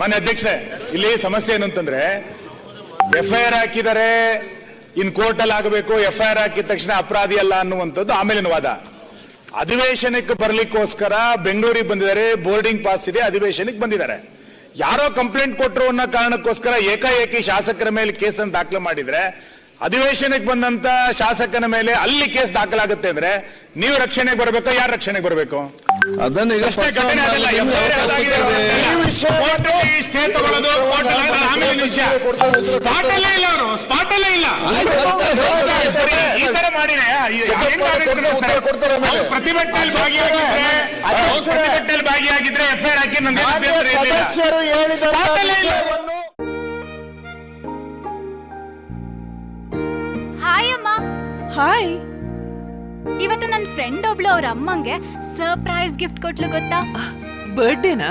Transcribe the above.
ಮಾನ್ಯ ಅಧ್ಯಕ್ಷೆ ಇಲ್ಲಿ ಸಮಸ್ಯೆ ಏನು ಅಂತಂದ್ರೆ ಎಫ್ಐಆರ್ ಹಾಕಿದರೆ ಇನ್ ಕೋರ್ಟ್ ಅಲ್ಲಿ ಆಗಬೇಕು ಎಫ್ಐಆರ್ ಹಾಕಿದ ತಕ್ಷಣ ಅಪರಾಧಿ ಅಲ್ಲ ಅನ್ನುವಂಥದ್ದು ಆಮೇಲಿನ ವಾದ. ಅಧಿವೇಶನಕ್ಕೆ ಬರ್ಲಿಕ್ಕೋಸ್ಕರ ಬೆಂಗಳೂರಿಗೆ ಬಂದಿದ್ದಾರೆ ಬೋರ್ಡಿಂಗ್ ಪಾಸ್ ಇದೆ ಅಧಿವೇಶನಕ್ಕೆ ಬಂದಿದ್ದಾರೆ. ಯಾರೋ ಕಂಪ್ಲೇಂಟ್ ಕೊಟ್ಟರು ಅನ್ನೋ ಕಾರಣಕ್ಕೋಸ್ಕರ ಏಕಾಏಕಿ ಶಾಸಕರ ಮೇಲೆ ಕೇಸನ್ನು ದಾಖಲು ಮಾಡಿದ್ರೆ ಅಧಿವೇಶನಕ್ಕೆ ಬಂದಂತ ಶಾಸಕನ ಮೇಲೆ ಅಲ್ಲಿ ಕೇಸ್ ದಾಖಲಾಗುತ್ತೆ ಅಂದ್ರೆ ನೀವು ರಕ್ಷಣೆಗೆ ಬರಬೇಕು ಯಾರು ರಕ್ಷಣೆಗೆ ಬರಬೇಕು? ಅದನ್ನ ಆಮೇಲಿನ ವಿಷಯ. ಸ್ಪಾಟ್ ಅಲ್ಲೇ ಇಲ್ಲ ಅವರು. ಸ್ಪಾಟ್ ಅಲ್ಲೇ ಇಲ್ಲ. ಈ ತರ ಮಾಡಿದ್ರೆ ಪ್ರತಿಭಟನೆಯಲ್ಲಿ ಭಾಗಿಯಾಗಿದ್ರೆ ಪ್ರತಿಭಟನೆಯಲ್ಲಿ ಭಾಗಿಯಾಗಿದ್ರೆ ಎಫ್ಐಆರ್ ಹಾಕಿ ನಂಗೆ ಸ್ಪಾಟ್ ಅಲ್ಲೇ ಇಲ್ಲ. ಹಾಯ್ ಅಮ್ಮ. ಹಾಯ್ ಇವತ್ತು ನನ್ನ ಫ್ರೆಂಡ್ ಒಬ್ಳು ಅವ್ರ ಅಮ್ಮಂಗೆ ಸರ್ಪ್ರೈಸ್ ಗಿಫ್ಟ್ ಕೊಟ್ಲು ಗೊತ್ತಾ? ಬರ್ಡೇನಾ